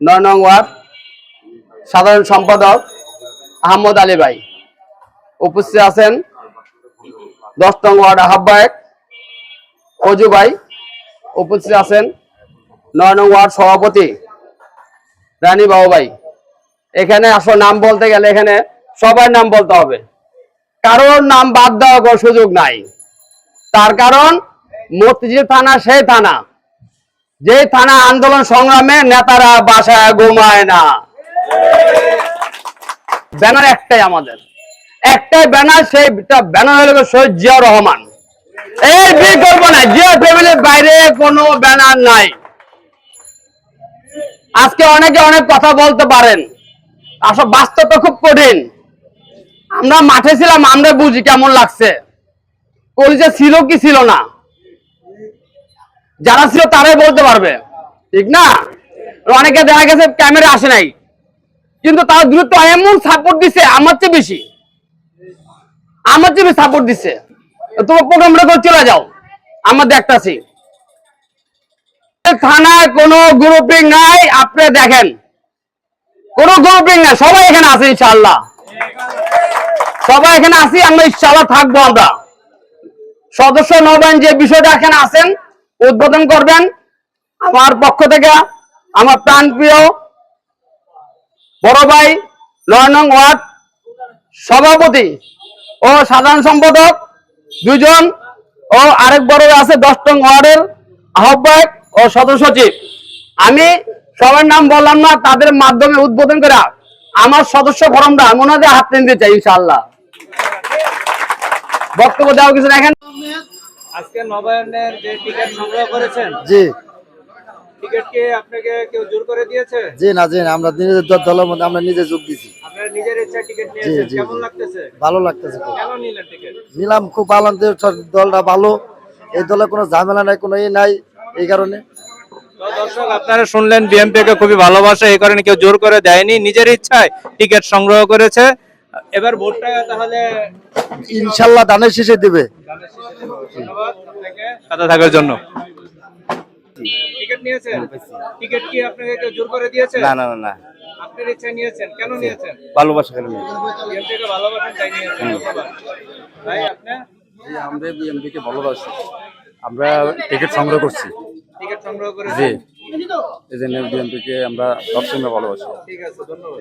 নয় নং ওয়ার্ড, সাধারণ সম্পাদক আহমদ আলী ভাই। উপস্থিত আছেন দশ নং ওয়ার্ড আহ্বায়ক অজু ভাই। উপস্থিত আছেন নয় নং ওয়ার্ড সভাপতি রানী বাবু ভাই। এখানে আসলে নাম বলতে গেলে এখানে সবার নাম বলতে হবে। কারোর নাম বাদ দেওয়ার সুযোগ নাই। তার কারণ মতিঝিল থানা সেই থানা। যে থানা আন্দোলন সংগ্রামে নেতারা বাসায় ঘুমায় না। ব্যানার একটাই আমাদের। একটাই ব্যানার সেই ব্যানার হলো শহীদ জিয়া রহমান। এই বিকল্প না জিয়া ফ্যামিলির বাইরে কোনো ব্যানার নাই। আজকে অনেকে অনেক কথা বলতে পারেন। আসলে বাস্তব তো খুব কঠিন। আমরা মাঠে ছিলাম, আমরা বুঝি কেমন লাগছে। কলিজা ছিল কি ছিল না? যারা ছিল তারাই বলতে পারবে। ঠিক না? অনেকে দেখা গেছে ক্যামেরা আসে নাই। কিন্তু তার দ্রুত এমন সাপোর্ট দিছে, আমার চেয়ে বেশি। আমার চেয়ে সাপোর্ট দিচ্ছে তোমার প্রোগ্রামটা করে, চলে যাও। আমার দেখতাছি। থানায় কোনো গ্রুপিং নাই, আপনি দেখেন। কোনো গ্রুপিং নাই, সবাই এখানে আছে ইনশাআল্লাহ। সবাই এখানে আছি, আমরা ইনশাআল্লাহ থাকব আমরা। সদস্য নবায়ন যে বিষয়টা এখানে আছেন উদ্বোধন করবেন। আমার পক্ষ থেকে আমার প্রাণ প্রিয় বড় ভাই নয় নং ওয়ার্ড সভাপতি ও সাধারণ সম্পাদক দুজন ও আরেক বড় আছে দশ নং ওয়ার্ডের আহ্বায়ক ও সদস্য সচিব। আমি সবার নাম বললাম না, তাদের মাধ্যমে উদ্বোধন করা আমার সদস্য ফরমটা আমি ওনাদের হাতে নিতে চাই ইনশাল্লাহ বক্তব্য দেওয়া কিছু না এখানে আজকে নবায়নের যে টিকিট সংগ্রহ করেছেন জি। টিকিট কি আপনাকে কেউ জোর করে দিয়েছে? জি না জি না আমরা নিজেদের দলের মধ্যে আমরা নিজে যোগ দিছি আপনারা নিজের ইচ্ছা টিকিট নিয়েছেন কেমন লাগতেছে? ভালো লাগতেছে কেন নিলেন টিকিট? নিলাম খুব ভালো দলটা ভালো। এই দলে কোনো ঝামেলা নাই কোনো ই নাই এই কারণে। দর্শক আপনারা শুনলেন বিএমপি কে খুবই ভালোবাসে এই কারণে কেউ জোর করে দেয়নি নিজের ইচ্ছায় টিকিট সংগ্রহ করেছে। এবার ভোটটা তাহলে ইনশাল্লাহ দানের শেষে দিবে। সাথে থাকার জন্য। টিকিট নিয়েছেন? টিকিট কি আপনাকে কেউ জোর করে দিয়েছে? না না না আপনার ইচ্ছা নিয়েছেন। কেন নিয়েছেন? ভালোবাসা কারণে বিএমপি কে ভালোবাসেন তাই নিয়েছেন। ভাই আপনি? আমরা বিএমপিকে ভালোবাসি। আমরা টিকিট সংগ্রহ করছি। টিকিট সংগ্রহ জি। এই জন্য বিএমপিকে আমরা সবসময় ভালোবাসি। ঠিক আছে ধন্যবাদ।